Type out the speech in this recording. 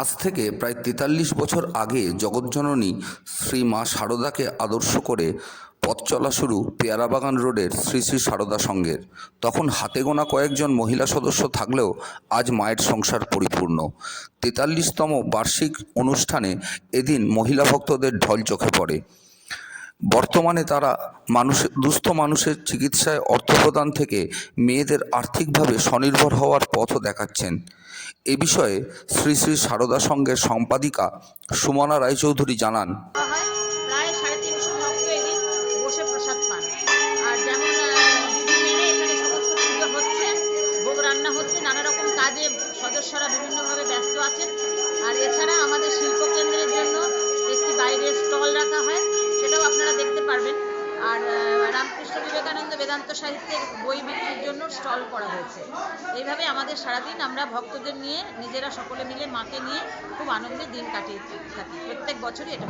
আজ থেকে প্রায় তেতাল্লিশ বছর আগে জগৎজননী শ্রী মা সারদাকে আদর্শ করে পথ চলা শুরু পেয়ারাবাগান রোডের শ্রী শ্রী সারদা সংঘের তখন হাতে গোনা কয়েকজন মহিলা সদস্য থাকলেও আজ মায়ের সংসার পরিপূর্ণ। তেতাল্লিশতম বার্ষিক অনুষ্ঠানে এদিন মহিলা ভক্তদের ঢল চোখে পড়ে। বর্তমানে তারা মানুষের দুস্থ মানুষের চিকিৎসায় অর্থ প্রদান থেকে মেয়েদের আর্থিকভাবে স্বনির্ভর হওয়ার পথও দেখাচ্ছেন। এ বিষয়ে শ্রী শ্রী সারদা সংঘের সম্পাদিকা সুমনা রায়চৌধুরী জানান। দেওয়া হয় প্রায় রামকৃষ্ণ বিবেকানন্দ বেদান্ত সাহিত্যের বই বিক্রির জন্য স্টল করা হয়েছে এইভাবে আমাদের সারাদিন আমরা ভক্তদের নিয়ে, নিজেরা সকলে মিলে মাকে নিয়ে খুব আনন্দে দিন কাটিয়ে থাকি প্রত্যেক বছরই এটা।